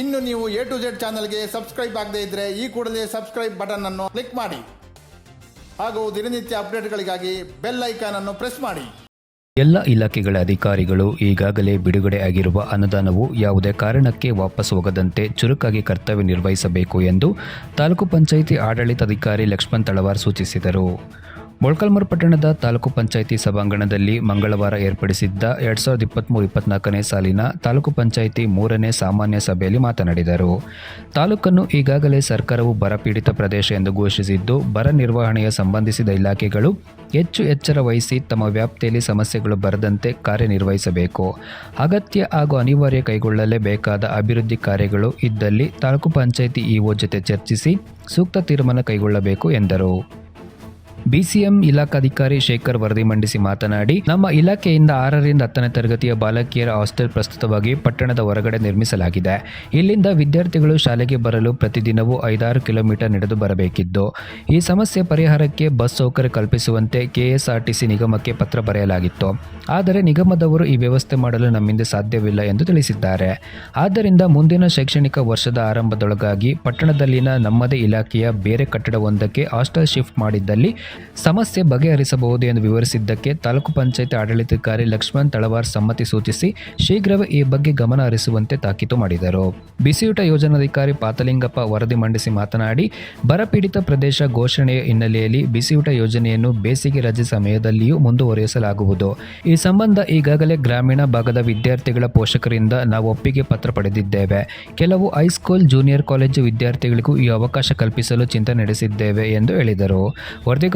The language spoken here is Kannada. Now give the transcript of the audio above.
ಇನ್ನು ನೀವು ಎ ಟು ಜೆಡ್ ಚಾನಲ್ಗೆ ಸಬ್ಸ್ಕ್ರೈಬ್ ಆಗದೇ ಇದ್ದರೆ ಈ ಕೂಡಲೇ ಸಬ್ಸ್ಕ್ರೈಬ್ ಬಟನ್ ಅನ್ನು ಕ್ಲಿಕ್ ಮಾಡಿ. ಹಾಗೂ ದಿನನಿತ್ಯ ಅಪ್ಡೇಟ್ಗಳಿಗಾಗಿ ಬೆಲ್ ಐಕಾನ್ ಅನ್ನು ಪ್ರೆಸ್ ಮಾಡಿ. ಎಲ್ಲ ಇಲಾಖೆಗಳ ಅಧಿಕಾರಿಗಳು ಈಗಾಗಲೇ ಬಿಡುಗಡೆ ಆಗಿರುವ ಅನುದಾನವು ಯಾವುದೇ ಕಾರಣಕ್ಕೆ ವಾಪಸ್ ಹೋಗದಂತೆ ಚುರುಕಾಗಿ ಕರ್ತವ್ಯ ನಿರ್ವಹಿಸಬೇಕು ಎಂದು ತಾಲೂಕು ಪಂಚಾಯಿತಿ ಆಡಳಿತಾಧಿಕಾರಿ ಲಕ್ಷ್ಮಣ್ ತಳವಾರ್ ಸೂಚಿಸಿದರು. ಮೊಳಕಾಲ್ಮೂರು ಪಟ್ಟಣದ ತಾಲೂಕು ಪಂಚಾಯಿತಿ ಸಭಾಂಗಣದಲ್ಲಿ ಮಂಗಳವಾರ ಏರ್ಪಡಿಸಿದ್ದ ಎರಡ್ ಸಾವಿರದ ಇಪ್ಪತ್ತ್ಮೂರು ಇಪ್ಪತ್ನಾಲ್ಕನೇ ಸಾಲಿನ ತಾಲೂಕು ಪಂಚಾಯಿತಿ ಮೂರನೇ ಸಾಮಾನ್ಯ ಸಭೆಯಲ್ಲಿ ಮಾತನಾಡಿದರು. ತಾಲೂಕನ್ನು ಈಗಾಗಲೇ ಸರ್ಕಾರವು ಬರಪೀಡಿತ ಪ್ರದೇಶ ಎಂದು ಘೋಷಿಸಿದ್ದು, ಬರ ನಿರ್ವಹಣೆಯ ಸಂಬಂಧಿಸಿದ ಇಲಾಖೆಗಳು ಹೆಚ್ಚು ಎಚ್ಚರ ವಹಿಸಿ ತಮ್ಮ ವ್ಯಾಪ್ತಿಯಲ್ಲಿ ಸಮಸ್ಯೆಗಳು ಬರದಂತೆ ಕಾರ್ಯನಿರ್ವಹಿಸಬೇಕು. ಅಗತ್ಯ ಹಾಗೂ ಅನಿವಾರ್ಯ ಕೈಗೊಳ್ಳಲೇಬೇಕಾದ ಅಭಿವೃದ್ಧಿ ಕಾರ್ಯಗಳು ಇದ್ದಲ್ಲಿ ತಾಲೂಕು ಪಂಚಾಯಿತಿ ಇಒ ಜೊತೆ ಚರ್ಚಿಸಿ ಸೂಕ್ತ ತೀರ್ಮಾನ ಕೈಗೊಳ್ಳಬೇಕು ಎಂದರು. ಬಿಸಿಎಂ ಇಲಾಖಾಧಿಕಾರಿ ಶೇಖರ್ ವರದಿ ಮಂಡಿಸಿ ಮಾತನಾಡಿ, ನಮ್ಮ ಇಲಾಖೆಯಿಂದ ಆರರಿಂದ ಹತ್ತನೇ ತರಗತಿಯ ಬಾಲಕಿಯರ ಹಾಸ್ಟೆಲ್ ಪ್ರಸ್ತುತವಾಗಿ ಪಟ್ಟಣದ ಹೊರಗಡೆ ನಿರ್ಮಿಸಲಾಗಿದೆ. ಇಲ್ಲಿಂದ ವಿದ್ಯಾರ್ಥಿಗಳು ಶಾಲೆಗೆ ಬರಲು ಪ್ರತಿದಿನವೂ ಐದಾರು ಕಿಲೋಮೀಟರ್ ನಡೆದು ಬರಬೇಕಿದ್ದು ಈ ಸಮಸ್ಯೆ ಪರಿಹಾರಕ್ಕೆ ಬಸ್ ಸೌಕರ್ಯ ಕಲ್ಪಿಸುವಂತೆ ಕೆಎಸ್ಆರ್ಟಿಸಿ ನಿಗಮಕ್ಕೆ ಪತ್ರ ಬರೆಯಲಾಗಿತ್ತು. ಆದರೆ ನಿಗಮದವರು ಈ ವ್ಯವಸ್ಥೆ ಮಾಡಲು ನಮ್ಮಿಂದ ಸಾಧ್ಯವಿಲ್ಲ ಎಂದು ತಿಳಿಸಿದ್ದಾರೆ. ಆದ್ದರಿಂದ ಮುಂದಿನ ಶೈಕ್ಷಣಿಕ ವರ್ಷದ ಆರಂಭದೊಳಗಾಗಿ ಪಟ್ಟಣದಲ್ಲಿನ ನಮ್ಮದೇ ಇಲಾಖೆಯ ಬೇರೆ ಕಟ್ಟಡವೊಂದಕ್ಕೆ ಹಾಸ್ಟೆಲ್ ಶಿಫ್ಟ್ ಮಾಡಿದ್ದಲ್ಲಿ ಸಮಸ್ಯೆ ಬಗೆಹರಿಸಬಹುದು ಎಂದು ವಿವರಿಸಿದ್ದಕ್ಕೆ ತಾಲೂಕು ಪಂಚಾಯತ್ ಆಡಳಿತಾಧಿಕಾರಿ ಲಕ್ಷ್ಮಣ್ ತಳವಾರ್ ಸಮ್ಮತಿ ಸೂಚಿಸಿ ಶೀಘ್ರವೇ ಈ ಬಗ್ಗೆ ಗಮನ ಹರಿಸುವಂತೆ ತಾಕೀತು ಮಾಡಿದರು. ಬಿಸಿಯೂಟ ಯೋಜನಾಧಿಕಾರಿ ಪಾತಲಿಂಗಪ್ಪ ವರದಿ ಮಂಡಿಸಿ ಮಾತನಾಡಿ, ಬರಪೀಡಿತ ಪ್ರದೇಶ ಘೋಷಣೆಯ ಹಿನ್ನೆಲೆಯಲ್ಲಿ ಬಿಸಿಯೂಟ ಯೋಜನೆಯನ್ನು ಬೇಸಿಗೆ ರಜೆ ಸಮಯದಲ್ಲಿಯೂ ಮುಂದುವರಿಸಲಾಗುವುದು. ಈ ಸಂಬಂಧ ಈಗಾಗಲೇ ಗ್ರಾಮೀಣ ಭಾಗದ ವಿದ್ಯಾರ್ಥಿಗಳ ಪೋಷಕರಿಂದ ನಾವು ಒಪ್ಪಿಗೆ ಪತ್ರ ಪಡೆದಿದ್ದೇವೆ. ಕೆಲವು ಹೈಸ್ಕೂಲ್, ಜೂನಿಯರ್ ಕಾಲೇಜು ವಿದ್ಯಾರ್ಥಿಗಳಿಗೂ ಈ ಅವಕಾಶ ಕಲ್ಪಿಸಲು ಚಿಂತನೆ ನಡೆಸಿದ್ದೇವೆ ಎಂದು ಹೇಳಿದರು.